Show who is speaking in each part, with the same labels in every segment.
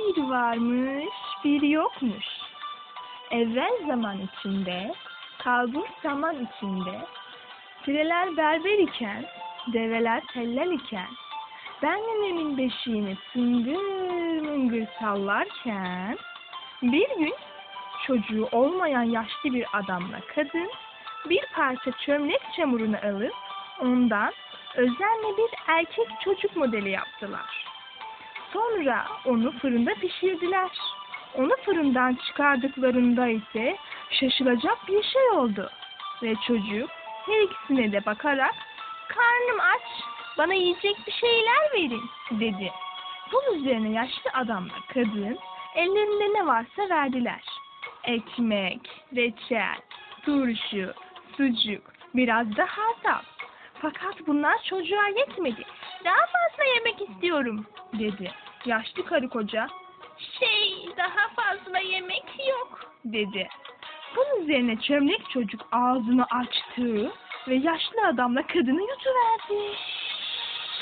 Speaker 1: Bir varmış, bir yokmuş. Evvel zaman içinde, kalbur zaman içinde, fileler berber iken, develer tellal iken, ben nenemin beşiğini tıngır mıngır sallarken, bir gün çocuğu olmayan yaşlı bir adamla kadın, bir parça çömlek çamurunu alıp, ondan özenle bir erkek çocuk modeli yaptılar. Sonra onu fırında pişirdiler. Onu fırından çıkardıklarında ise şaşılacak bir şey oldu. Ve çocuk her ikisine de bakarak karnım aç bana yiyecek bir şeyler verin dedi. Bunun üzerine yaşlı adamla kadın ellerinde ne varsa verdiler. Ekmek, reçel, turşu, sucuk, biraz da hardal. Fakat bunlar çocuğa yetmedi. Daha istiyorum dedi. Yaşlı karı koca şey daha fazla yemek yok dedi. Bunun üzerine çömlek çocuk ağzını açtı ve yaşlı adamla kadını yutuverdi.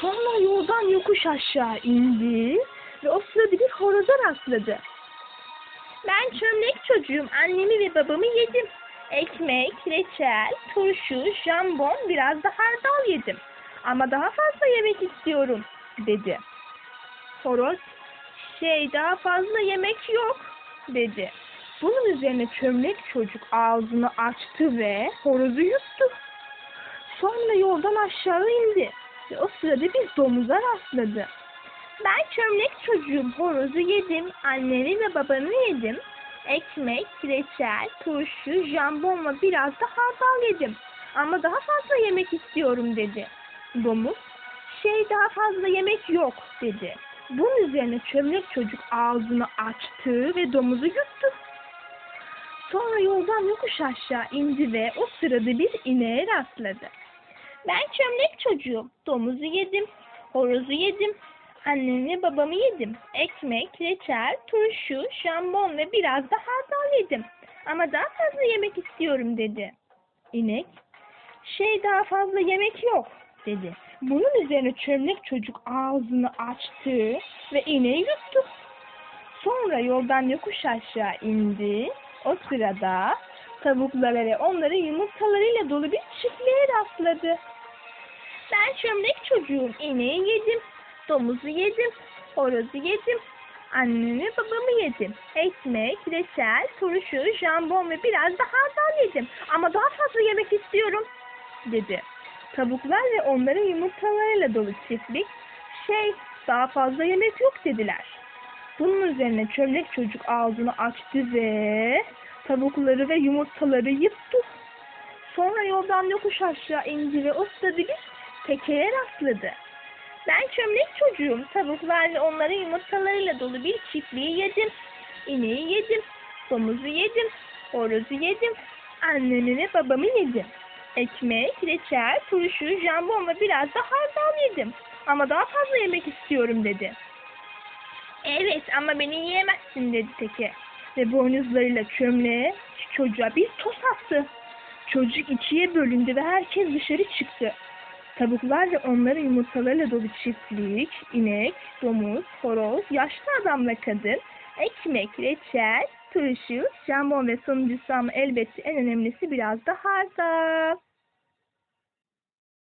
Speaker 1: Sonra yoldan yokuş aşağı indi ve o sırada bir horoza rastladı. Ben çömlek çocuğum. Annemi ve babamı yedim. Ekmek, reçel, turşu, jambon, biraz da hardal yedim. Ama daha fazla yemek istiyorum, dedi. Horoz, şey daha fazla yemek yok, dedi. Bunun üzerine çömlek çocuk ağzını açtı ve horozu yuttu. Sonra yoldan aşağı indi ve o sırada bir domuza rastladı. Ben çömlek çocuğum, horozu yedim, annemi ve babamı yedim. Ekmek, reçel, turşu, jambonla biraz da hardal yedim. Ama daha fazla yemek istiyorum dedi. Domuz, şey daha fazla yemek yok dedi. Bunun üzerine çömlek çocuk ağzını açtı ve domuzu yuttu. Sonra yoldan yokuş aşağı indi ve o sırada bir ineğe rastladı. Ben çömlek çocuğum. Domuzu yedim, horozu yedim, annemi babamı yedim. Ekmek, reçel, turşu, jambon ve biraz da hardal yedim. Ama daha fazla yemek istiyorum dedi. İnek, şey daha fazla yemek yok dedi. Bunun üzerine çömlek çocuk ağzını açtı ve ineği yuttu. Sonra yoldan yokuş aşağı indi. O sırada tavuklara ve onların yumurtalarıyla dolu bir çiftliğe rastladı. Ben çömlek çocuğum. İneği yedim. Domuzu yedim. Horozu yedim. Annemi babamı yedim. Ekmek, reçel, turşu, jambon ve biraz da hardal yedim. Ama daha fazla yemek istiyorum dedi. Tavuklar ve onların yumurtalarıyla dolu çiftlik şey daha fazla yemek yok dediler. Bunun üzerine çömlek çocuk ağzını açtı ve tavukları ve yumurtaları yuttu. Sonra yoldan yokuş aşağı indi ve o sırada bir tekeye rastladı. Ben çömlek çocuğum. Tavuklar ve onların yumurtalarıyla dolu bir çiftliği yedim. İneği yedim. Domuzu yedim. Horozu yedim. Annemi ve babamı yedim. Ekmek, reçel, turşu, jambon ve biraz da hardal yedim. Ama daha fazla yemek istiyorum dedi. Evet ama beni yiyemezsin dedi teke. Ve boynuzlarıyla çömleğe çocuğa bir toz attı. Çocuk ikiye bölündü ve herkes dışarı çıktı. Tavuklar ve onların yumurtalarıyla dolu çiftlik, inek, domuz, horoz, yaşlı adamla kadın, ekmek, reçel, turşu, jambon ve sonuncusu ama elbette en önemlisi biraz da hardal.